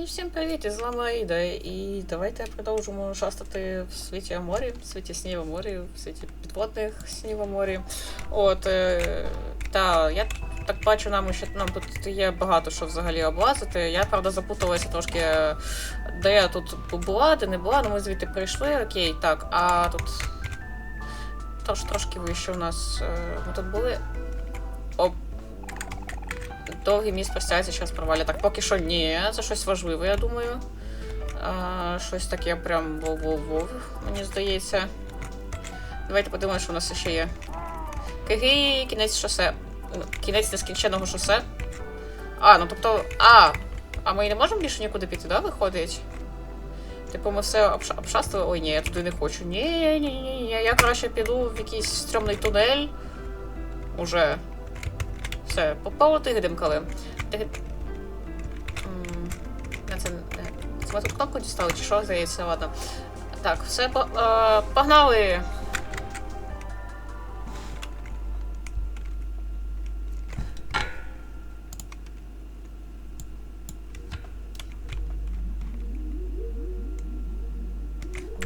І всім привіт, із вами Аїда, і давайте продовжимо шастати в світі морі, в світі снів морі, в світі підводних снів морі. От, е, та, я так бачу, нам ще нам тут є багато що взагалі облазити. Я, правда, запуталася трошки, е, де я тут була, де не була, але ми звідти прийшли, окей, так, а тут тож, трошки вище у нас. е, Ми тут були. Оп. Довгий міст простяється через провалі. Так, поки що ні, це щось важливе, я думаю. А, щось таке прям вов-вов-вов, мені здається. Давайте подивимося, що у нас ще є. Киги, кінець шосе. Кінець нескінченого шосе. А, ну тобто. А! А ми не можемо більше нікуди піти, да, виходить? Типу, ми все обша- обшастили. Ой, ні, я туди не хочу. Ні, ні, ні, ні. Я краще піду в якийсь стрьомний тунель. Уже. Все, попало гидимкали. Ти... М, на Це, це кнопку дістали, чи що, здається, ладно. Так, все, е, погнали!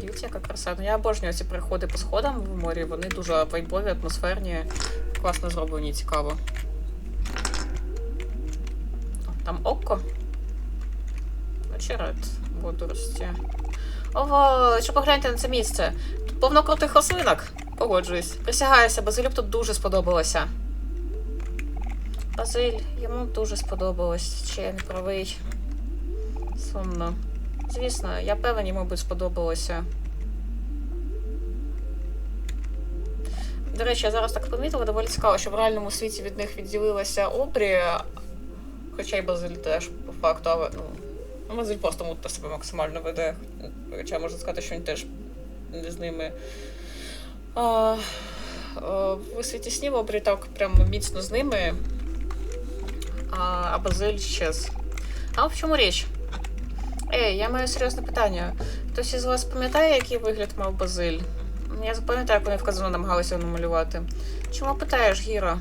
Дивіться, яка краса. Ну я обожнюю ці переходи по сходам в морі. Вони дуже вайбові, атмосферні, класно зроблені, цікаво. Там око. Очерет водорості. Ого, що погляньте на це місце. Тут повно крутих рослинок. Погоджуюсь. Присягаюся, Базилю б тут дуже сподобалося. Базиль, йому дуже сподобалось, чи я не правий. Сумно. Звісно, я певен, йому би сподобалося. До речі, я зараз так помітила, доволі цікаво, що в реальному світі від них відділилася обрі, хоча й Базиль теж по факту, але ну. ну, Базиль просто мутно себе максимально веде. Хоча можна сказати, що він теж не з ними. А, а, в світі снів обрі так прям міцно з ними. А, а Базиль щез. А в чому річ? Ей, я маю серйозне питання. Хтось із вас пам'ятає, який вигляд мав Базиль? Я запам'ятаю, як вони в казино намагалися намалювати. Чому питаєш, Гіра?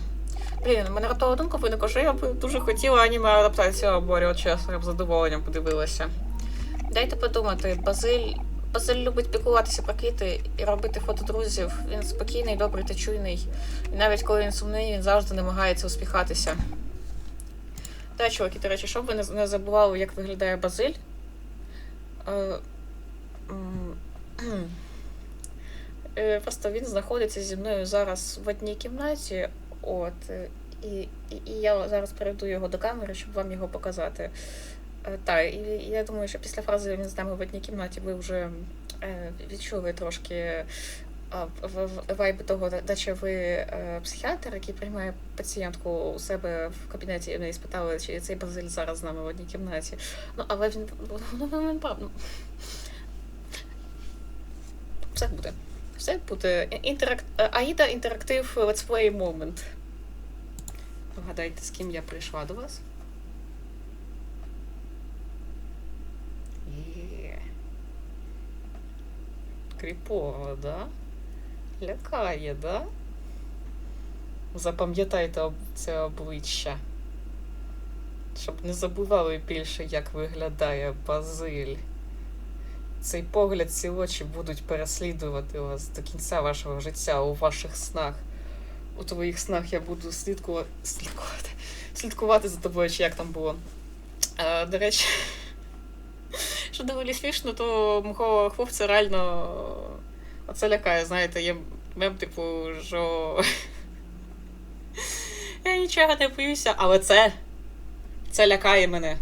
Блін, мене раптова думка виникла, що я б дуже хотіла аніме адаптацію оборі, от чесно, я б задоволенням подивилася. Дайте подумати, Базиль. Базиль любить піклуватися про квіти і робити фото друзів. Він спокійний, добрий та чуйний. І навіть коли він сумний, він завжди намагається успіхатися. Так, чуваки, до речі, щоб ви не- забували, як виглядає Базиль. Е. Е, Просто він знаходиться зі мною зараз в одній кімнаті. От, е, і, і, і я зараз перейду його до камери, щоб вам його показати. Е, Так, і я думаю, що після фрази він з нами в одній кімнаті ви вже е, відчули трошки а, в- в- вайби того, наче ви е, психіатр, який приймає пацієнтку у себе в кабінеті, і неї спитали, чи цей Базиль зараз з нами в одній кімнаті. Ну, але він. Ну, ну, він правда. Все буде. Все буде. Інтерак... Аїда інтерактив Play Moment. Вгадайте, з ким я прийшла до вас? Кріпово, да? Лякає, да? Запам'ятайте це обличчя. Щоб не забували більше, як виглядає Базиль. Цей погляд, ці очі будуть переслідувати вас до кінця вашого життя у ваших снах. У твоїх снах я буду слідкувати, слідкувати, слідкувати за тобою, чи як там було. А, до речі, що доволі смішно, то мого хлопця реально оце лякає, знаєте, є мем, типу, що. Я нічого не боюся, але це. Це лякає мене.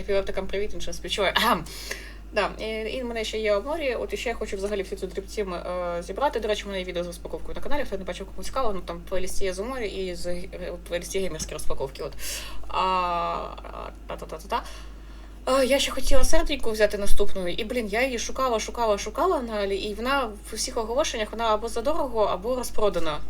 Епілептикам привіт, він ще співчує. Да, і, і мене ще є обморі. От і ще я хочу взагалі всі цю дрібтім е, зібрати. До речі, в мене є відео з розпаковкою на каналі, хто не бачив, кому цікаво, ну там плейлісті є з уморі і з е, плейлісті геймерські розпаковки. От. А, а, та-та-та-та-та. А, я ще хотіла серденьку взяти наступну, і блін, я її шукала, шукала, шукала на Алі, і вона в усіх оголошеннях вона або задорого, або розпродана.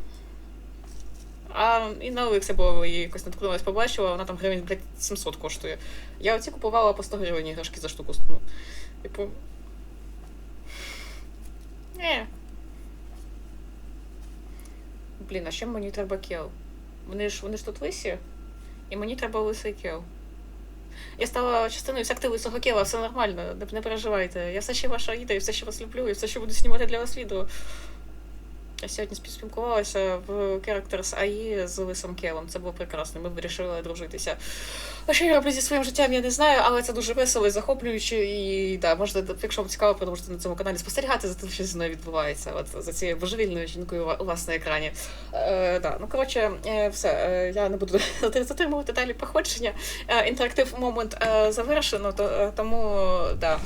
А і на Олексі було її якось наткнулась, побачила, вона там гривень, блядь, 700 коштує. Я оці купувала по 100 гривень іграшки за штуку. Ну, типу. Не. Блін, а ще мені треба кел? Вони ж вони ж тут лисі, і мені треба лисий кел. Я стала частиною всяк лисого Кєва, все нормально, не переживайте. Я все ще ваша Іда, і все ще вас люблю, і все ще буду знімати для вас відео. Я сьогодні спілкувалася в Characters AI з Лисом Келом. Це було прекрасно. Ми вирішили дружитися. А що я роблю зі своїм життям, я не знаю, але це дуже весело і захоплююче. І да, можна, якщо вам цікаво, продовжити на цьому каналі спостерігати за тим, що зі мною відбувається. От за цією божевільною жінкою у вас на екрані. Е, да, ну коротше, е, все. Е, я не буду затримувати далі походження. Е, інтерактив момент е, завершено, то, е, тому да.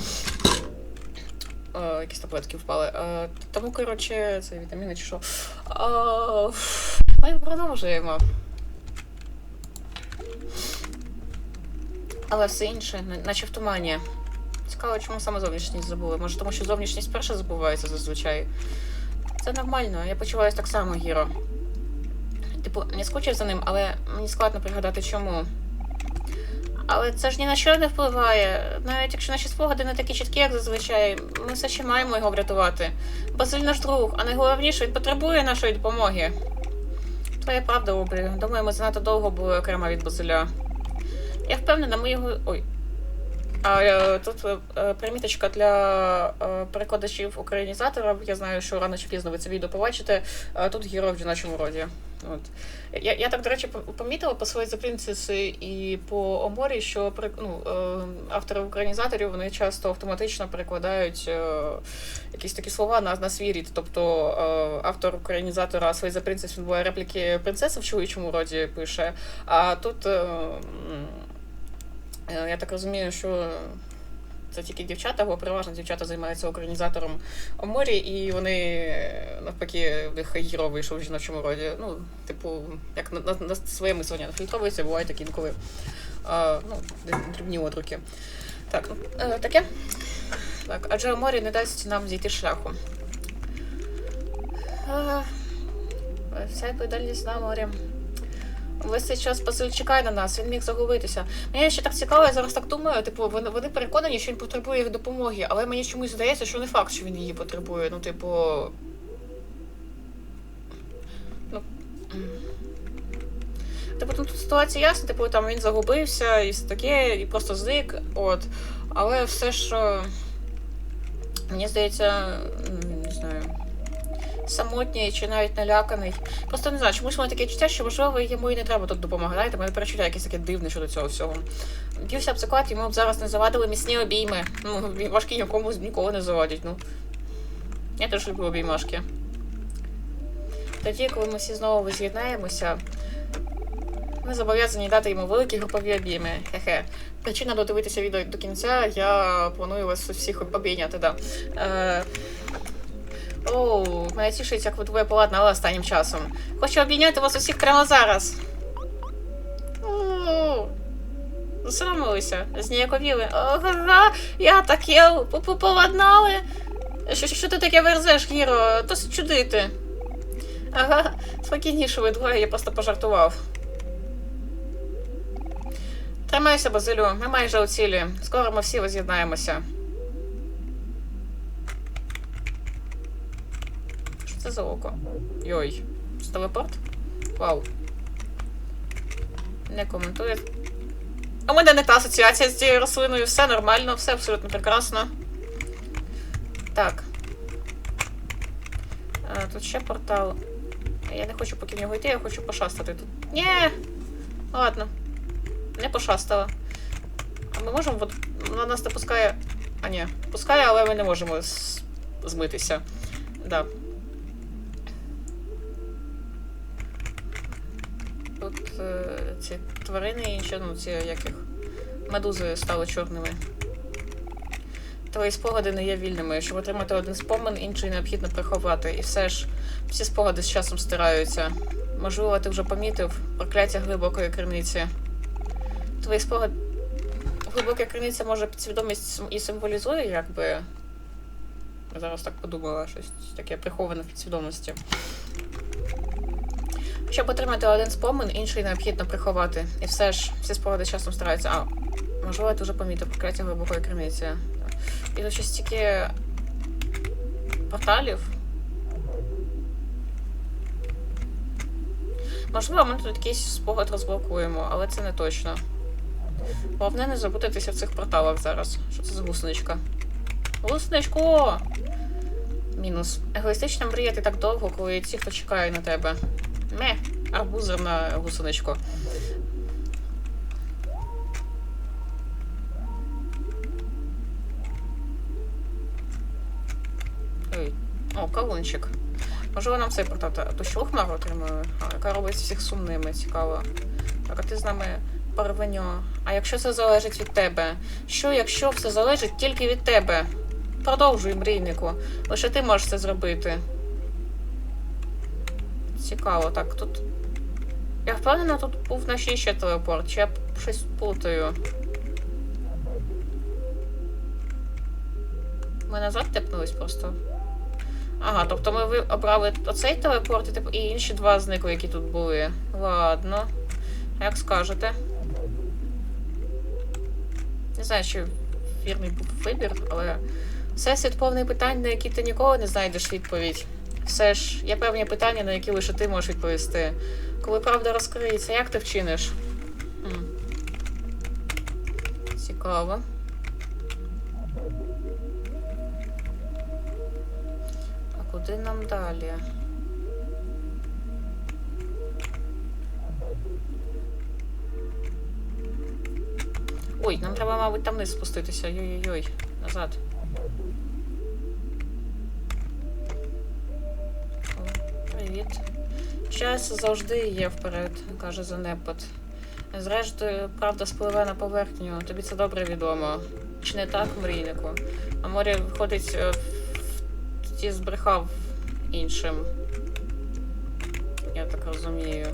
Якісь таблетки впали. Е, тому, коротше, це вітаміни чи що. Ми продовжуємо. Але все інше, наче в тумані. Цікаво, чому саме зовнішність забули. Може, тому що зовнішність перша забувається зазвичай. Це нормально, я почуваюся так само, Гіро. Типу, не скучив за ним, але мені складно пригадати чому. Але це ж ні на що не впливає. Навіть якщо наші спогади не такі чіткі, як зазвичай, ми все ще маємо його врятувати. Базиль наш друг, а найголовніше, він потребує нашої допомоги. Твоя правда, Обрі. Думаю, ми занадто довго були окремо від Базиля. Я впевнена, ми його. Ой. Е, тут е, приміточка для е, перекладачів українізаторів. Я знаю, що рано чи пізно ви це відео побачите. Тут герой в жіночому роді. От. Я, я так, до речі, помітила по своїй запринциси і по Оморі, що ну, автори українізаторів вони часто автоматично перекладають якісь такі слова на, на свій рід. Тобто автор українізатора свої запринцис він буває репліки принцеси в чоловічому роді пише. А тут я так розумію, що. Це тільки дівчата, бо переважно дівчата займаються українізатором Оморі, і вони е, навпаки в них гіро вийшов в жіночому роді. Ну, типу, як на, на, на своє мислення нафільтровується, бувають такі інколи. А, ну, дріб- дрібні отруки. Так, ну, е, таке. Так, адже Оморі не дасть нам зійти шляху. Е, Вся відповідальність на морі. Весь цей час Базиль чекає на нас, він міг загубитися. Мені ще так цікаво, я зараз так думаю. Типу, вони, вони переконані, що він потребує їх допомоги, але мені чомусь здається, що не факт, що він її потребує. Ну, типу. Ну. Типу, тут ситуація ясна, типу, там він загубився і все таке, і просто зник. От. Але все ж. е, Мені здається, не знаю. Самотній чи навіть наляканий. Просто не знаю, чомусь мене таке відчуття, що можливо йому і не треба тут допомагати. Знаєте, мене перечуття якесь таке дивне щодо цього всього. Б'юся об заклад, йому б зараз не завадили міцні обійми. Ну, важкі нікому ніколи не завадять. Ну. Я теж люблю обіймашки. Тоді, коли ми всі знову з'єднаємося, ми зобов'язані дати йому великі групові обійми. Хе-хе. Причина додивитися відео до кінця, я планую вас всіх обійняти, да. Е, Оу, мене тішить, як ви двоє поладнали останнім часом. Хочу обійняти вас усіх прямо зараз. Оу. Засрамилися, зніяковіли. Ага, я таке поладнали. Що, що ти таке верзеш, Гіро? Досить чудити. Ага, спокійніше ви двоє, я просто пожартував. Тримайся, Базилю, ми майже у цілі. Скоро ми всі воз'єднаємося. Що це за око? Йой. Це телепорт? Вау. Не коментує. У мене не та асоціація з цією рослиною. Все нормально, все абсолютно прекрасно. Так. А, тут ще портал. Я не хочу поки в нього йти, я хочу пошастати тут. Ні! Ладно. Не пошастала. А ми можемо. От... Вона нас не пускає. А, ні, пускає, але ми не можемо змитися. Да. Тут е, ці тварини інші, ну ці яких медузи стали чорними. Твої спогади не є вільними. Щоб отримати один спомин, інший необхідно приховати. І все ж всі спогади з часом стираються. Можливо, ти вже помітив прокляття глибокої криниці. Твої спогади. Глибока криниця може підсвідомість і символізує, якби. Я зараз так подумала, щось таке приховане в підсвідомості. Щоб отримати один спомин, інший необхідно приховати. І все ж, всі спогади часом стараються. А, можливо, ти вже помітив прокляття глибокої криниці. І тут ще стільки порталів. Можливо, ми тут якийсь спогад розблокуємо, але це не точно. Головне не запутатися в цих порталах зараз. Що це за гусеничка? Гусничко! Мінус. Егоїстично мріяти так довго, коли ті, хто чекає на тебе. Ме, арбузер на гусеничку. О, кавунчик. Можливо, нам цей продати. Ту що хмару отримую, а, яка робить всіх сумними, цікаво. Так, а ти з нами порвеньо. А якщо це залежить від тебе? Що, якщо все залежить тільки від тебе? Продовжуй, мрійнику. Лише ти можеш це зробити. Цікаво, так, тут. Я впевнена, тут був на ще ще телепорт, чи я щось путаю. Ми назад тепнулись просто. Ага, тобто ми обрали оцей телепорт і, інші два зникли, які тут були. Ладно. Як скажете. Не знаю, чи вірний був вибір, але всесвіт повний питань, на які ти ніколи не знайдеш відповідь. Все ж є певні питання, на які лише ти можеш відповісти. Коли правда розкриється, як ти вчиниш? М. Цікаво. А куди нам далі? Ой, нам треба, мабуть, там вниз спуститися. Йой-йой-йой. Назад. Привіт. Час завжди є вперед, каже занепад. Зрештою, правда спливе на поверхню, тобі це добре відомо. Чи не так, мрійнику? А море виходить, е, ті збрехав іншим. Я так розумію.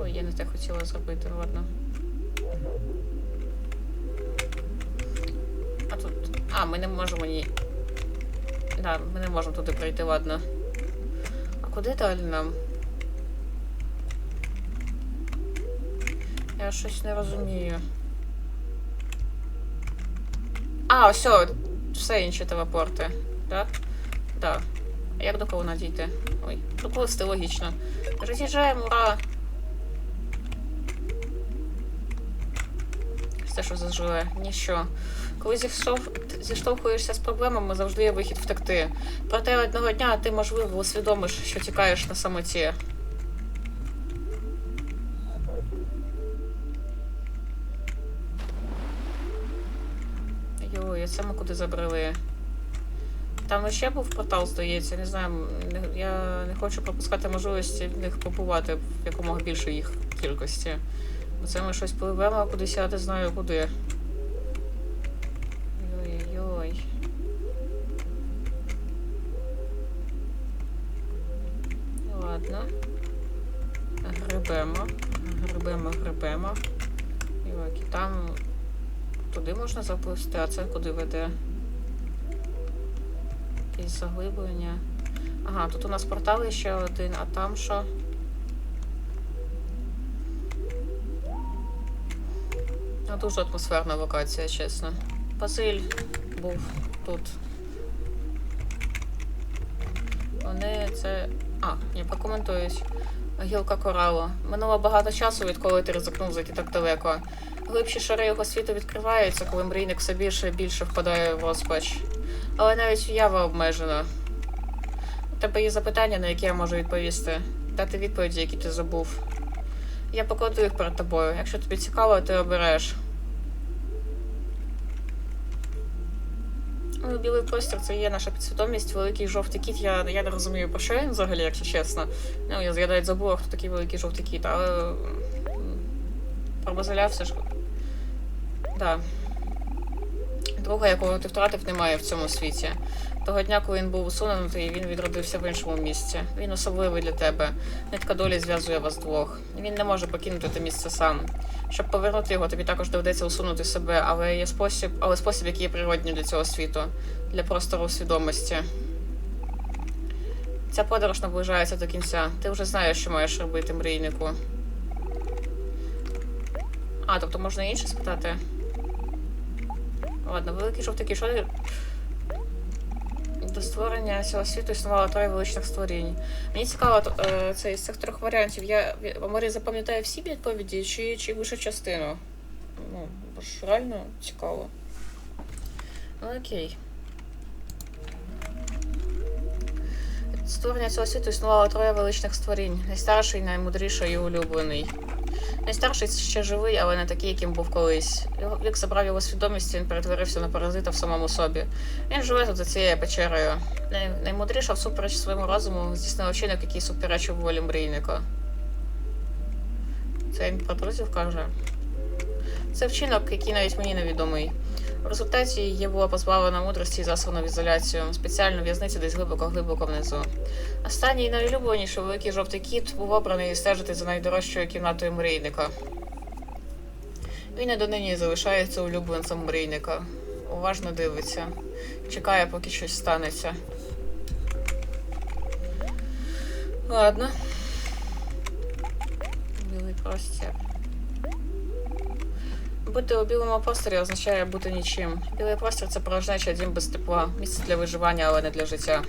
Ой, я не те хотіла зробити, ладно. А тут. А, ми не можемо ні. Да, ми не можемо туди прийти, ладно. А куди далі нам? Я щось не розумію. А, все, все інші телепорти. Так? Так. А як до кого надійти? Ой, пропусти логічно. Роз'їжджаємо, ура! Це що за жиле? Ніщо. Коли зіштовх- зіштовхуєшся з проблемами, завжди є вихід втекти. Проте одного дня ти, можливо, усвідомиш, що тікаєш на самоті. Йой, це ми куди забрали? Там ще був портал, здається, не знаю. Я не хочу пропускати можливості в них побувати в якомога більше їх кількості. Бо це ми щось пливемо, кудись я не знаю куди. Ладно. Грибемо. Грибемо, грибемо. Йоки, там туди можна запусти, а це куди веде? Якісь заглиблення. Ага, тут у нас портал ще один, а там що? Ну, дуже атмосферна локація, чесно. Базиль був тут. Вони це. А, ні, прокоментують. Гілка коралу. Минуло багато часу, відколи ти ризикнув зайти так далеко. Глибші шари його світу відкриваються, коли мрійник все більше і більше впадає в розпач. Але навіть уява обмежена. У тебе є запитання, на які я можу відповісти. Дати відповіді, які ти забув. Я покладу їх перед тобою. Якщо тобі цікаво, ти обереш. Ну, білий простір це є наша підсвідомість, великий жовтий кіт. Я, я не розумію, про що він взагалі, якщо чесно. Ну, я згадаю забула, хто такий великий жовтий кіт, але. Про Базиля все ж. Да. Друга, якого ти втратив, немає в цьому світі. Того дня, коли він був усунутий, він відродився в іншому місці. Він особливий для тебе. Нитка долі зв'язує вас двох. Він не може покинути те місце сам. Щоб повернути його, тобі також доведеться усунути себе, але є спосіб, але спосіб, який є природній для цього світу, для простору свідомості. Ця подорож наближається до кінця. Ти вже знаєш, що маєш робити, мрійнику. А, тобто можна інше спитати? Ладно, великий жовтий ти- До створення цього світу існувало троє величних створінь. Мені цікаво, е, це із цих трьох варіантів. Я Марі запам'ятаю всі відповіді чи, чи лише частину? Ну, бо ж реально цікаво. Ну, окей. Створення цього світу існувало троє величних створінь. Найстарший, наймудріший і улюблений. Найстарший ще живий, але не такий, яким був колись. Лік забрав його свідомість, він перетворився на паразита в самому собі. Він живе тут за цією печерою. Най... Наймудріша всупереч своєму розуму здійснила вчинок, який суперечив волі мрійника. Це він про друзів каже. Це вчинок, який навіть мені невідомий. В результаті її була позбавлена мудрості і засунула в ізоляцію, спеціально в'язниці десь глибоко-глибоко внизу. Останній найулюбленіший великий жовтий кіт був обраний стежити за найдорожчою кімнатою мрійника. Він і донині залишається улюбленцем мрійника. Уважно дивиться, чекає, поки щось станеться. Ладно. Білий простір. Бути у білому просторі означає бути нічим. Білий простір це порожнеча дім без тепла, місце для виживання, але не для життя.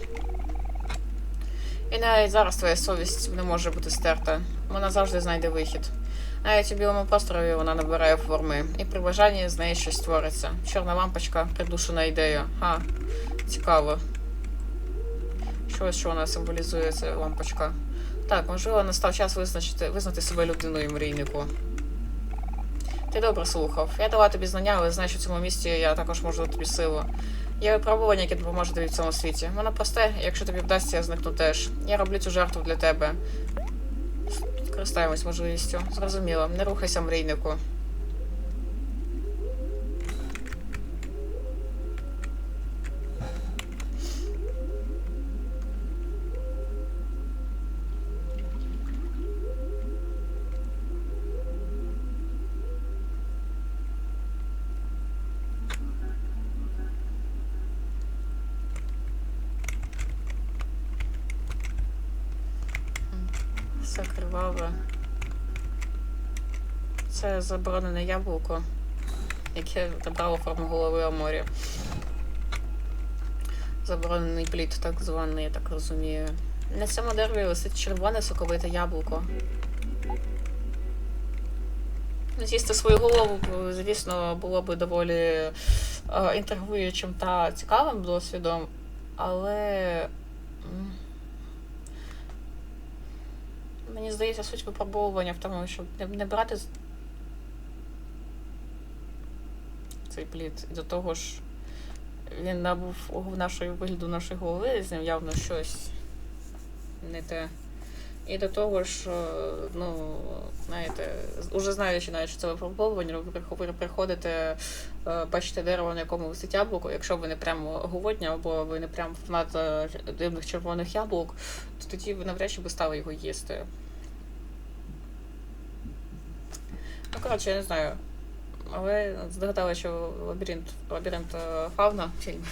І навіть зараз твоя совість не може бути стерта. Вона завжди знайде вихід. Навіть у білому просторі вона набирає форми, і при бажанні з неї щось створиться. Чорна лампочка, придушена ідея. Ха, цікаво. Щось, що вона символізує, ця лампочка. Так, можливо, настав час визначити, визнати себе людиною мрійнику. Ти добре слухав. Я дала тобі знання, але знаю, що в цьому місці я також можу дати тобі силу. Є випробування, яке допоможе тобі в цьому світі. Воно просте, якщо тобі вдасться, я зникну теж. Я роблю цю жертву для тебе. Скористаємось можливістю. Зрозуміло, не рухайся, мрійнику. Заборонене яблуко, яке забрало форму голови Аморі. Заборонений плід, так званий, я так розумію. На цьому дереві висить червоне соковите яблуко. З'їсти свою голову, звісно, було б доволі е, інтригуючим та цікавим досвідом, але. Мені здається, суть випробовування в тому, щоб не брати з- цей плід. І до того ж, він набув у нашої вигляду нашої голови, з ним явно щось не те. І до того ж, е, ну, знаєте, уже знаючи навіть, що це випробовування, ви приходите, е, бачите дерево, на якому висить яблуко, якщо ви не прямо голодні, або ви не прям фанат е, дивних червоних яблук, то тоді ви навряд чи би стали його їсти. Ну, коротше, я не знаю. Але здогадала, що лабіринт, лабіринт е, фауна фільм.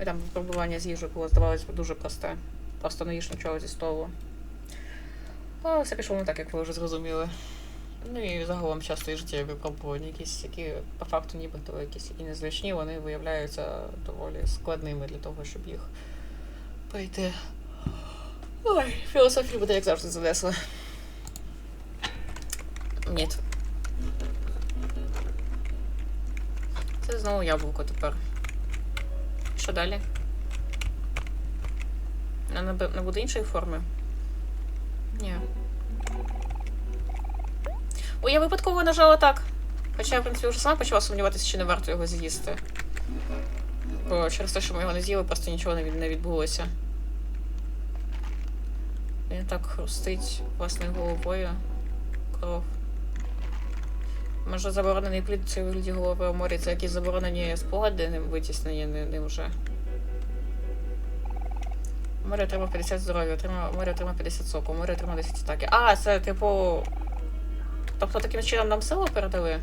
І там випробування з їжею було, здавалося, дуже просте. Просто не їж нічого зі столу. А все пішло не так, як ви вже зрозуміли. Ну і загалом часто і життєві випробування, якісь, які по факту нібито якісь і незручні, вони виявляються доволі складними для того, щоб їх пройти. Ой, філософія буде, як завжди, занесла. Ні. Це знову яблуко тепер. Що далі? Не, буде іншої форми? Ні. Ой, я випадково нажала так. Хоча я, в принципі, вже сама почала сумніватися, чи не варто його з'їсти. Бо через те, що ми його не з'їли, просто нічого не відбулося. Він так хрустить власною головою. Кров. Може, заборонений плід це вигляді голови у морі, це якісь заборонені спогади ним витіснені ним, ним вже. Море отримав 50 здоров'я, море отримав 50 соку, море отримав 10 атаки. А, це типу. Тобто таким чином нам силу передали?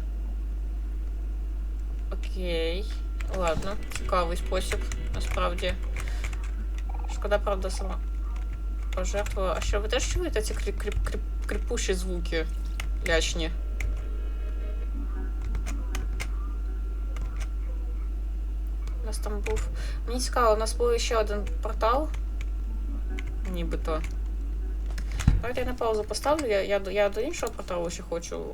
Окей. Ладно, цікавий спосіб, насправді. Шкода, правда, сама. Пожертвувала. А що, ви теж чуєте ці кріп, кріп, кріп, кріпучі звуки лячні? Нас там був. Мені цікаво, у нас був ще один портал. Нібито. Давайте я на паузу поставлю, я, я, до- я до іншого порталу ще хочу.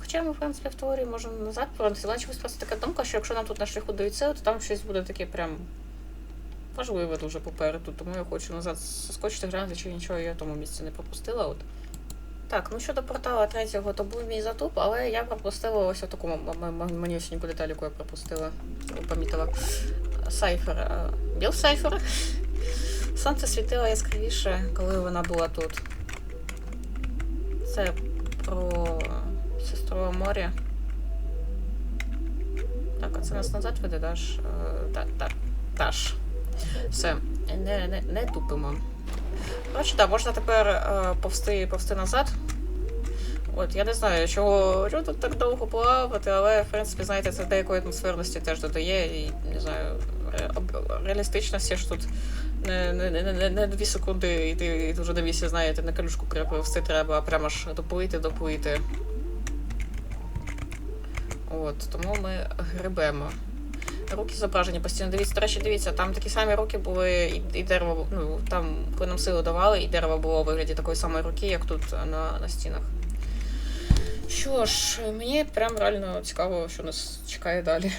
Хоча ми, в принципі, в теорії можемо назад повернутися. Але чомусь просто така думка, що якщо нам тут на шляху дають то там щось буде таке прям важливе дуже попереду. Тому я хочу назад соскочити, глянути, чи нічого я в тому місці не пропустила. От. Так, ну щодо портала третього, то був мій затуп, але я пропустила ось таку м- м- м- манюсіньку деталь, яку я пропустила, помітила. Сайфер. е, Біл Сайфер. Сонце світило яскравіше, коли вона була тут. Це про сестру моря. Так, а це нас назад веде, Даш? Е, Так, так, Даш. Все, не, не, не тупимо. Коротше, так, можна тепер е, повсти, повсти назад. От, я не знаю, чого, тут так довго плавати, але, в принципі, знаєте, це деякої атмосферності теж додає, і не знаю, ре, реалістичності ж тут не, не, не, не, не дві секунди і ти і ти вже знаєте, на калюшку перепливсти треба, а прямо ж доплити, доплити. От, тому ми грибемо. Руки зображені постійно. Дивіться, до речі, дивіться, там такі самі руки були, і, дерево, ну, там, коли нам силу давали, і дерево було у вигляді такої самої руки, як тут на, на стінах. Що ж, мені прям реально цікаво, що нас чекає далі.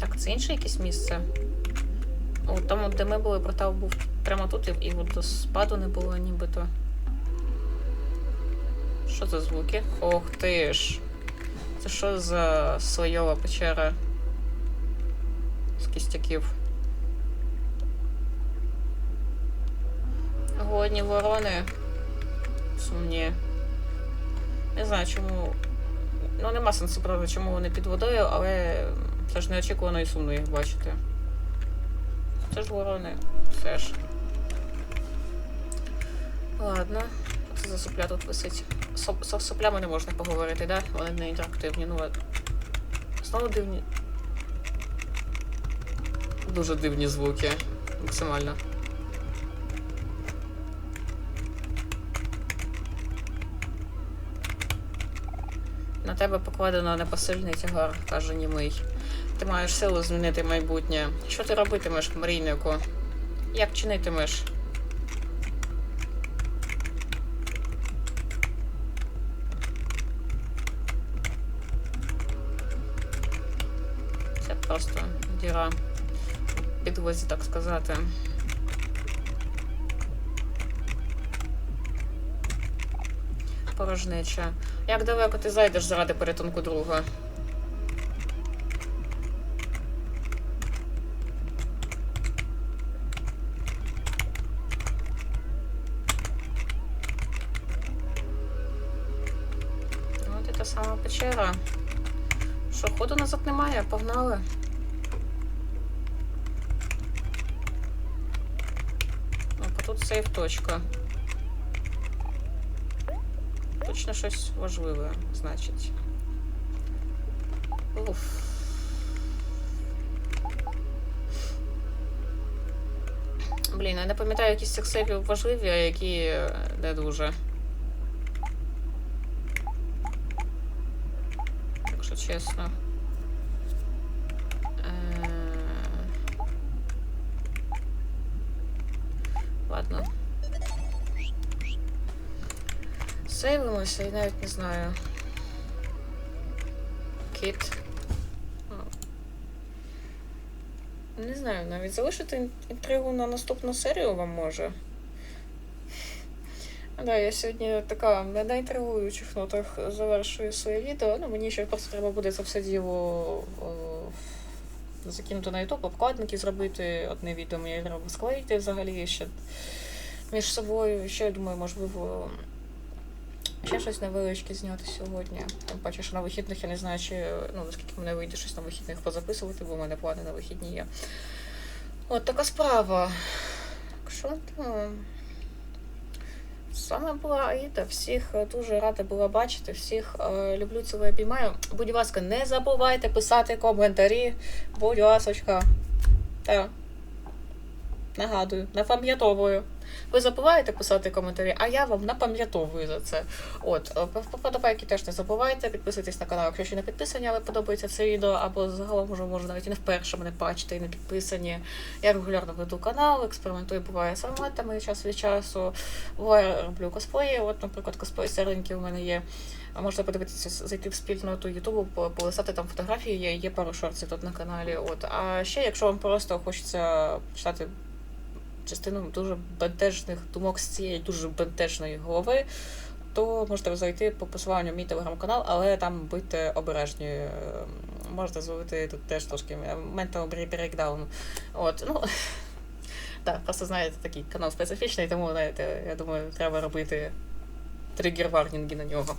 Так, це інше якесь місце. О, тому, де ми були, портал був прямо тут, і, і водоспаду не було нібито. Що це звуки? Ох ти ж. Це що за слойова печера з кістяків? Голодні ворони. Сумні. Не знаю, чому. Ну, нема сенсу, правда, чому вони під водою, але це ж неочікувано і сумно їх бачити. Це ж ворони. Все ж. Ладно. Що це за сопля тут висить? Соп, з соплями не можна поговорити, да? Вони не інтерактивні. Ну. Знову дивні. Дуже дивні звуки. Максимально. На тебе покладено непосильний тягар, каже німий. Ти маєш силу змінити майбутнє. Що ти робитимеш, мрійнику? Як чинитимеш? Сказати. Порожнеча. Як далеко ти зайдеш заради порятунку друга? От і та сама печера. Що, ходу назад немає, погнали. сейф точка. Точно щось важливе, значить. Уф. Блін, я не пам'ятаю, які з цих сейфів важливі, а які е, не дуже. Якщо чесно. Сейвимося і навіть не знаю. Кіт. Не знаю, навіть залишити інтригу на наступну серію вам може. Да, я сьогодні така на інтригуючих нотах завершую своє відео. Ну, мені ще просто треба буде це все діло закинути на YouTube, обкладники зробити. Одне відео мені треба склеїти взагалі ще між собою. Ще, я думаю, можливо, ще щось невеличке зняти сьогодні. Тим паче, що на вихідних я не знаю, чи ну, наскільки мене вийде щось на вихідних позаписувати, бо в мене плани на вихідні є. От така справа. Що там? З вами була Аїда. Всіх е, дуже рада була бачити. Всіх е, люблю, цілую, обіймаю. Будь ласка, не забувайте писати коментарі. Будь ласочка. Так. Нагадую, напам'ятовую. Ви забуваєте писати коментарі, а я вам напам'ятовую за це. От, е, про подобайки теж не забувайте, підписуйтесь на канал, якщо ще не підписані, але подобається це відео, або загалом може, може навіть і не вперше мене бачите і не підписані. Я регулярно веду канал, експериментую, буває з форматами час від часу. Буває роблю косплеї. От, наприклад, косплей серенький у мене є. Можна подивитися, зайти в спільноту Ютубу, по- полистати там фотографії, є, є пару шортів тут на каналі. От. А ще, якщо вам просто хочеться читати частину дуже бентежних думок з цієї дуже бентежної голови, то можете зайти по посиланню в мій телеграм-канал, але там будьте обережні. Е, Можете зловити тут теж трошки ментал брейкдаун. От, ну, так, просто знаєте, такий канал специфічний, тому знаєте, я думаю, треба робити тригер-варнінги на нього.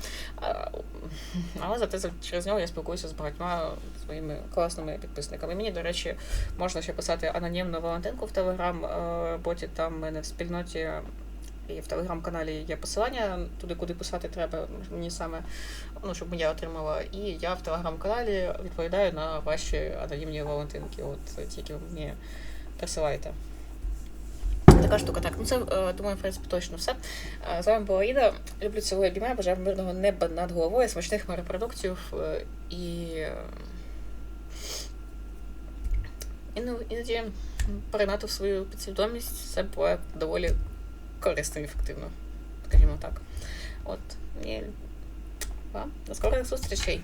Але зате за- через нього я спілкуюся з багатьма своїми класними підписниками. Мені, до речі, можна ще писати анонімну Валентинку в телеграм-боті. Там в мене в спільноті і в телеграм-каналі є посилання туди, куди писати треба мені саме, ну, щоб я отримала. І я в телеграм-каналі відповідаю на ваші анонімні Валентинки. От тільки мені присилайте. Така штука, так. Ну це е, думаю, в принципі, точно все. Е, З вами була Іда. Люблю цілую обіймаю, бажаю мирного неба над головою, смачних морепродуктів е, і. е, Іноді поринати в свою підсвідомість це буває доволі корисно і ефективно, скажімо так. От. І вам до скорих зустрічей!